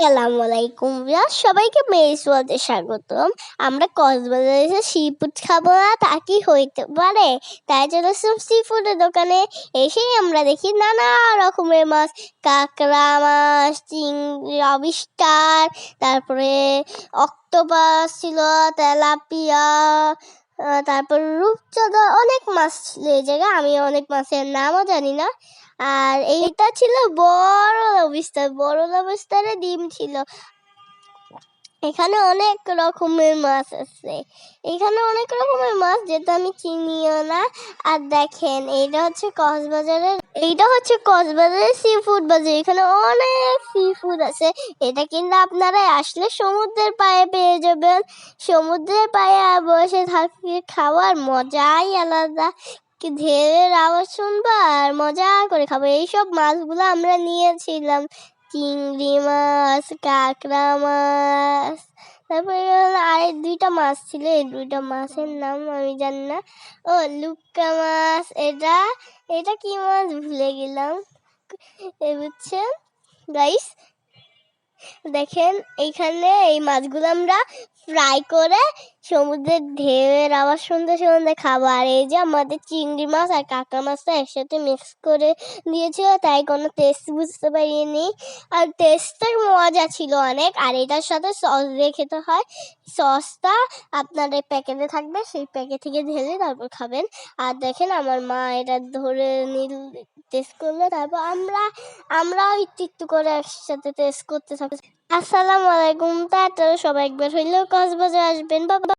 আসসালামু আলাইকুম ভিউয়ার্স, সবাইকে মেরিস ওয়ার্ল্ডে স্বাগতম। আমরা কক্সবাজারে এসে সি ফুড খাব না তা কি হইতে পারে? তাই আসলাম সি ফুডের দোকানে এসেই আমরা দেখি নানা রকমের মাছ, কাঁকড়া মাছ, চিংড়ি অবিস্টার তারপরে অক্টোপাস ছিল, তেলাপিয়া তারপর রূপচাঁদা, অনেক মাছ ছিল এই জায়গায়। আমি অনেক মাছের নামও জানি না। আর এইটা ছিল বড় লবিস্টার বড় লবিস্টারে ডিম ছিল। এখানে অনেক রকমের মাছ আছে। এখানে অনেক রকমের মাছ, যেটা আমি চিনিও না। আর দেখেন, এইটা হচ্ছে কক্সবাজারের, এইটা হচ্ছে কক্সবাজারের সি ফুড বাজার। এখানে অনেক সি ফুড আছে। এটা কিন্তু আপনারা আসলে সমুদ্রের পায়ে পেয়ে যাবেন। সমুদ্রের পায়ে বসে থাকি খাওয়ার মজাই আলাদা। কি ঢেউয়ের আওয়াজ শুনবা? আর মজা করে খাব। এইসব মাছগুলো আমরা নিয়েছিলাম। চিংড়ি মাছ, কাঁকড়া মাছ, তারপরে আর দুইটা মাছ ছিল। এই দুইটা মাছের নাম আমি জানি না। ও, লুক্কা মাছ, এটা এটা কি মাছ? ভুলে গেলাম। এই বুঝছেন গাইস, দেখেন, এইখানে এই মাছগুলো আমরা ফ্রাই করে সমুদ্রের ঢেউয়ের আবার সুন্দর সুন্দর খাব। আর এই যে আমাদের চিংড়ি মাছ আর কাঁকড়া মাছটা একসাথে মিক্স করে দিয়েছিল, তাই কোনো টেস্ট বুঝতে পারিনি। আর টেস্টটা মজা ছিল অনেক, আর এটার সাথে সস দিয়ে খেতে হয়। সসটা আপনার এই প্যাকেটে থাকবে, সেই প্যাকেট থেকে ঢেলে তারপর খাবেন। আর দেখেন আমার মা এটা ধরে নিল টেস্ট করল, তারপর আমরা, আমরাও একটু একটু করে একসাথে টেস্ট করতে থাকি আসসালামু আলাইকুম তা সবাই একবার হইলেও কক্সবাজার আসবেন। বাবা